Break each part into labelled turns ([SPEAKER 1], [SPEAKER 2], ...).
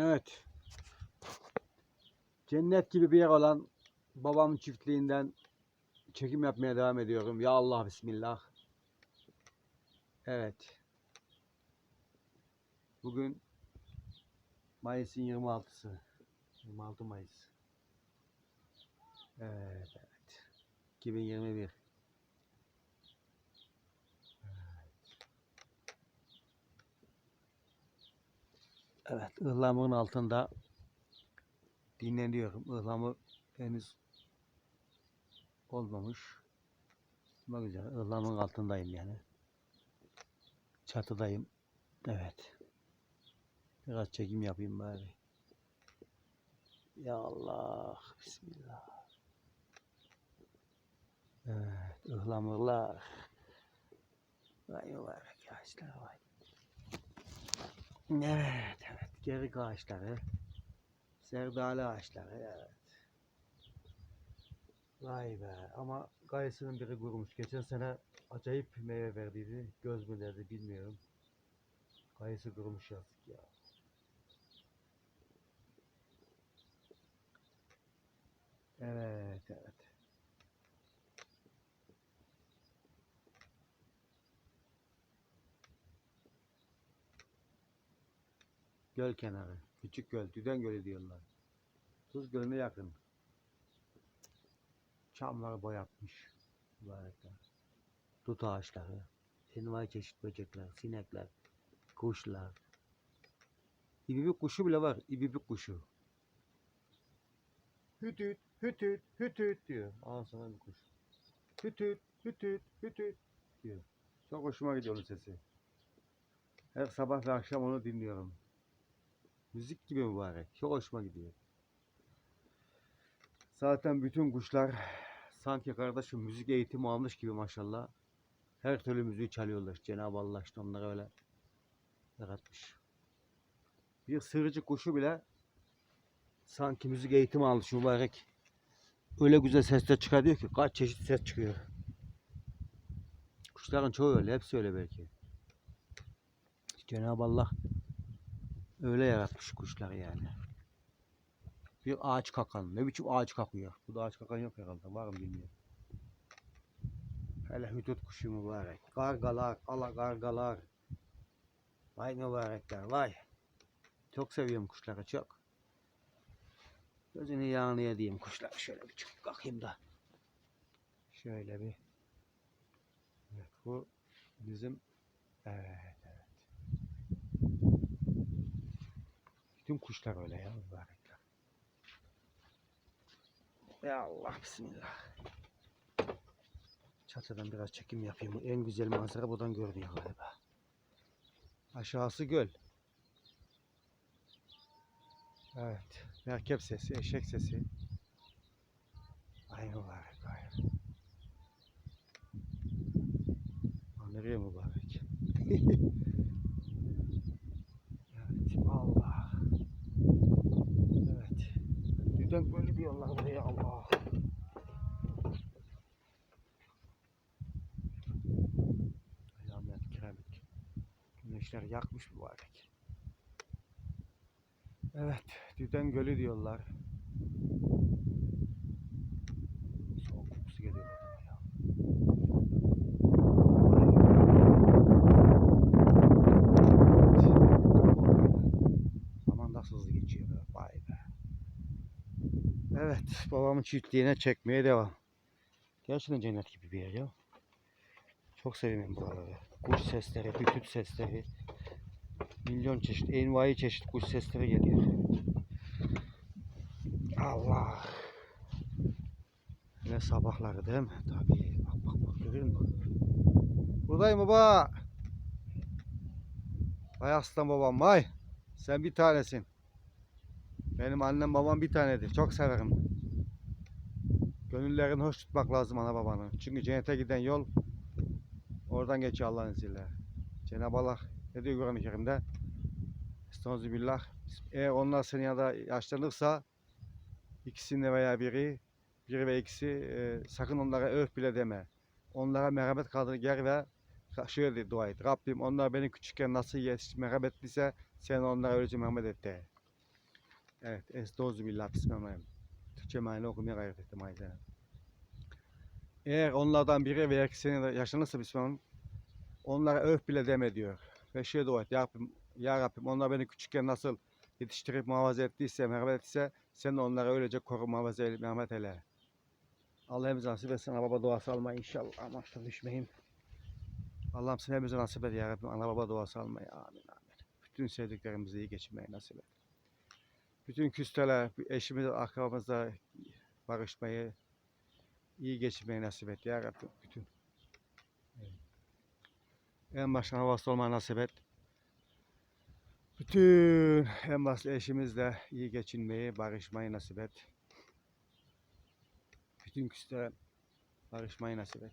[SPEAKER 1] Evet. Cennet gibi bir yer olan babamın çiftliğinden çekim yapmaya devam ediyorum. Ya Allah Bismillah. Evet. Bugün Mayıs'ın 26'sı. 26 Mayıs. Evet, evet. 2021. Evet, ıhlamurun altında dinleniyorum. Ihlamur henüz olmamış. Bak güzel, ıhlamurun altındayım yani. Çatıdayım. Evet. Biraz çekim yapayım bari. Ya Allah, Bismillah. Evet, ıhlamurlar. Vay mübarek ağaçlar vay. Evet, Gerik ağaçları. Sevdalı ağaçları, evet. Vay be. Ama kayısının biri kurumuş. Geçen sene acayip meyve verdiydi. Göz mü derdi bilmiyorum. Kayısı kurumuş yazık ya. Evet, evet. Göl kenarı. Küçük göl. Düden Gölü diyorlar. Tuz Gölü'ne yakın. Çamları boyatmış. Mübarekler. Dut ağaçları. Envai çeşit böcekler, sinekler, kuşlar. İbibik kuşu bile var. İbibik kuşu. Hütüt, hütüt, hütüt diyor. Aa sana bir kuş. Hütüt, hütüt, hütüt diyor. Çok hoşuma gidiyor onun sesi. Her sabah ve akşam onu dinliyorum. Müzik gibi mübarek. Çok hoşuma gidiyor. Zaten bütün kuşlar sanki kardeşim müzik eğitimi almış gibi maşallah. Her türlü müziği çalıyorlar. Cenab-ı Allah işte onları öyle yaratmış. Bir sığırcık kuşu bile sanki müzik eğitimi almış mübarek. Öyle güzel sesler çıkarıyor ki kaç çeşit ses çıkıyor. Kuşların çoğu öyle. Hepsi öyle belki. Cenab-ı Allah öyle yaratmış kuşları yani. Bir ağaç kakan. Ne biçim ağaç kakıyor. Bu da ağaç kakan yok herhalde. Var mı bilmiyorum. Hele hüdüt kuşu mübarek. Gargalar, ala gargalar. Vay mübarekler vay. Çok seviyorum kuşları çok. Gözünü yağını yediğim kuşlar. Şöyle bir çıkıp kalkayım da. Şöyle bir. Evet bu bizim evet Bütün kuşlar öyle ya mübarekler. Ya Allah bismillah. Çatıdan biraz çekim yapayım. En güzel manzara buradan görünüyor galiba. Aşağısı göl. Evet. Merkep sesi, eşek sesi. Ay mübarek ay. Nereye mübarek? evet. Allah. Evet. Düden böyle diyorlar buraya Allah. Alamet kiremit. Güneşler yakmış mübarek. Evet, Düden Gölü diyorlar. Soğuk kokusu geliyor buradan ya. Zaman nasıl hızlı geçiyor be. Vay be. Babamın çiftliğine çekmeye devam. Gerçekten cennet gibi bir yer ya. Çok seviyorum buraları. Kuş sesleri, bütüt sesleri. Milyon çeşit, envai çeşit kuş sesleri geliyor. Allah. Ne sabahları değil mi? Tabii. Bak bak bak görüyor musun? Buradayım baba. Vay aslan babam vay. Sen bir tanesin. Benim annem babam bir tanedir. Çok severim. Gönüllerini hoş tutmak lazım ana babanın. Çünkü cennete giden yol oradan geçiyor Allah'ın izniyle. Cenab-ı Allah ne diyor Kur'an-ı Kerim'de? Estağfirullah. Eğer onlar senin yanında yaşlanırsa ikisinde veya biri, biri ve ikisi e, sakın onlara öf bile deme. Onlara merhamet kaldır gel ve şöyle dua et. Rabbim onlar beni küçükken nasıl yetiş, merhametliyse sen onlara öylece merhamet et de. Evet. Estağfurullah billah bismillahirrahmanirrahim. Meali okumaya gayret ettim aynen. Eğer onlardan biri veya ikisinin yaşanırsa bismillahirrahmanirrahim onlara öf bile deme diyor. Ve şey dua et. Ya Rabbim, ya Rabbim onlar beni küçükken nasıl yetiştirip muhafaza ettiyse, merhamet ettiyse sen de onları öylece koru, muhafaza eyle, merhamet eyle. Allah hepimize nasip etsin. Ana baba duası almayı inşallah. Amaçta düşmeyeyim. Allah'ım sen hepimize nasip et ya Rabbim. Ana baba duası almayı. Amin amin. Bütün sevdiklerimizi iyi geçirmeyi nasip et. Bütün küsteler, eşimiz, akrabamızla barışmayı, iyi geçirmeyi nasip et ya Rabbim. Bütün. Evet. En baştan havası olmayı nasip et. Bütün en başta eşimizle iyi geçinmeyi, barışmayı nasip et. Bütün küslere barışmayı nasip et.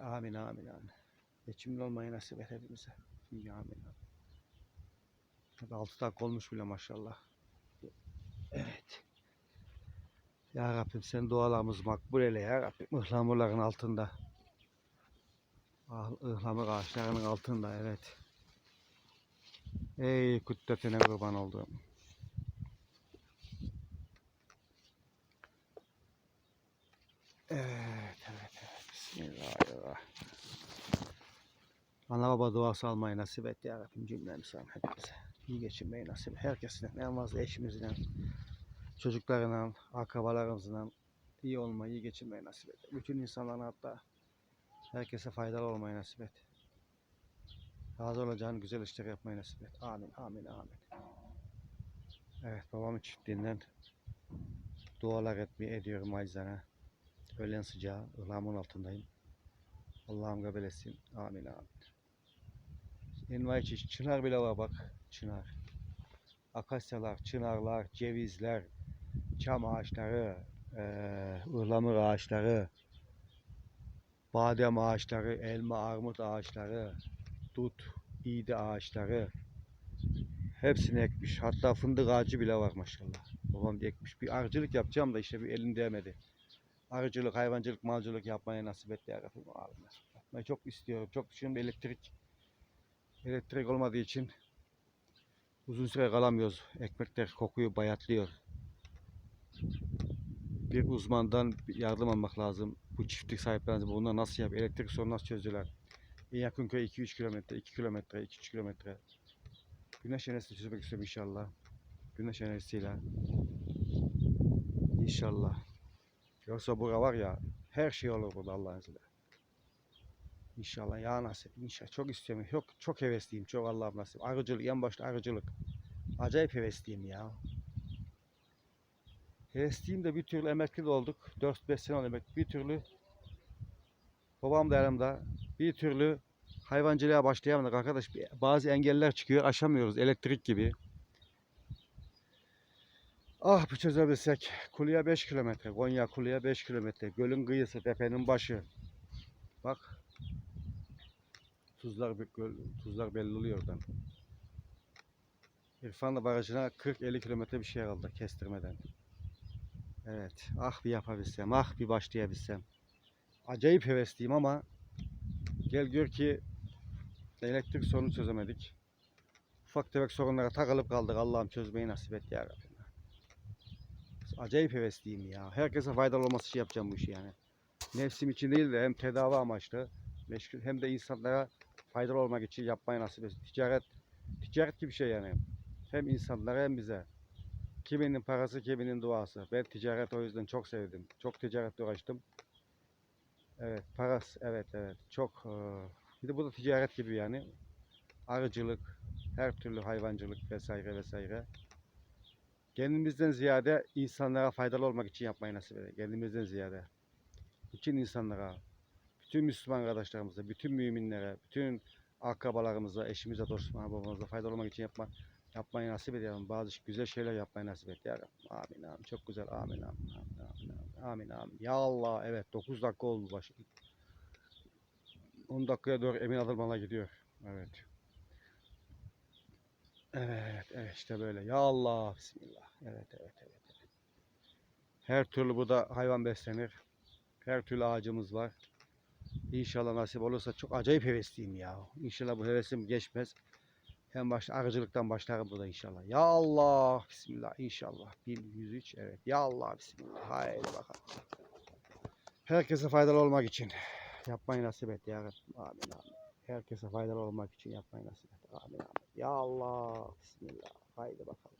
[SPEAKER 1] Amin amin amin. Geçimli olmayı nasip et hepimize. Amin amin. 6 dakika olmuş bile maşallah. Evet. Ya Rabbim sen dualarımızı makbul eyle ya Rabbim. Ihlamurların altında. Ah, ıhlamur ağaçlarının altında evet. Ey kudretine kurban olduğum. Evet, evet, evet. Bismillahirrahmanirrahim. Ana baba duası almayı nasip et ya Rabbim cümlemize hepimize. İyi geçinmeyi nasip. Herkesine, en fazla eşimizle, çocuklarla, akrabalarımızla iyi olmayı, iyi geçinmeyi nasip et. Bütün insanlara hatta herkese faydalı olmayı nasip et. Razı olacağın güzel işler yapmayı nasip et. Amin, amin, amin. Evet, babamın çiftliğinden dualar etmeyi ediyorum acizane. Öğlen sıcağı, ıhlamın altındayım. Allah'ım kabul etsin. Amin, amin. Envai çeşit çınar bile var bak. Çınar. Akasyalar, çınarlar, cevizler, çam ağaçları, eee ıhlamur ağaçları, badem ağaçları, elma, armut ağaçları, dut, iğde ağaçları hepsini ekmiş. Hatta fındık ağacı bile var maşallah. Babam da ekmiş. Bir arıcılık yapacağım da işte bir elim değmedi. Arıcılık, hayvancılık, malcılık yapmaya nasip etti ya Rabbim. Çok istiyorum. Çok düşünüyorum. Elektrik elektrik olmadığı için uzun süre kalamıyoruz. Ekmekler kokuyor, bayatlıyor. Bir uzmandan yardım almak lazım. Bu çiftlik sahiplerine bunlar nasıl yap? Elektrik sorunu nasıl çözüyorlar? En yakın köy 2-3 kilometre, 2 kilometre, 2-3 kilometre. Güneş enerjisi çözmek istiyorum inşallah. Güneş enerjisiyle. İnşallah. Yoksa bura var ya her şey olur burada Allah'ın izniyle. İnşallah ya nasip inşallah. Çok istiyorum. Çok, çok hevesliyim. Çok Allah'ım nasip. Arıcılık en başta arıcılık. Acayip hevesliyim ya. Hevesliyim de bir türlü emekli olduk. 4-5 sene oldu emekli. Bir türlü babam da yanımda. Bir türlü hayvancılığa başlayamadık arkadaş. Bazı engeller çıkıyor. Aşamıyoruz. Elektrik gibi. Ah bir çözebilsek. Kuluya 5 kilometre. Konya Kuluya 5 kilometre. Gölün kıyısı, tepenin başı. Bak. Tuzlar, tuzlar belli oluyor oradan. İrfanlı Barajı'na 40-50 kilometre bir şey kaldı kestirmeden. Evet. Ah bir yapabilsem. Ah bir başlayabilsem. Acayip hevesliyim ama gel gör ki elektrik sorunu çözemedik. Ufak tefek sorunlara takılıp kaldık. Allah'ım çözmeyi nasip et ya Rabbim. Acayip hevesliyim ya. Herkese faydalı olması için yapacağım bu işi yani. Nefsim için değil de hem tedavi amaçlı hem de insanlara faydalı olmak için yapmayı nasip etsin. Ticaret, ticaret gibi bir şey yani. Hem insanlara hem bize. Kiminin parası, kiminin duası. Ben ticaret o yüzden çok sevdim. Çok ticaretle uğraştım. Evet, parası, evet evet. Çok, eee, bir de bu da ticaret gibi yani. Arıcılık, her türlü hayvancılık vesaire vesaire. Kendimizden ziyade insanlara faydalı olmak için yapmayı nasip eder. Kendimizden ziyade. Bütün insanlara, bütün Müslüman kardeşlerimize, bütün müminlere, bütün akrabalarımıza, eşimize, dostumuza, babamıza faydalı olmak için yapma, yapmayı nasip ediyorum. Bazı güzel şeyler yapmayı nasip et ya Rabbim. Amin amin. Çok güzel. Amin amin. Amin amin. Amin amin. Ya Allah evet 9 dakika oldu baş. 10 dakikaya doğru emin adımlarla gidiyor. Evet. Evet, evet işte böyle. Ya Allah, Bismillah. Evet, evet, evet. evet. Her türlü burada hayvan beslenir. Her türlü ağacımız var. İnşallah nasip olursa çok acayip hevesliyim ya. İnşallah bu hevesim geçmez. En başta arıcılıktan başlarım burada inşallah. Ya Allah. Bismillah inşallah. 1103 evet. Ya Allah bismillah. Haydi bakalım. Herkese faydalı olmak için. Yapmayı nasip et ya. Amin amin. Herkese faydalı olmak için yapmayı nasip et. Amin amin. Ya Allah. Bismillah. Haydi bakalım.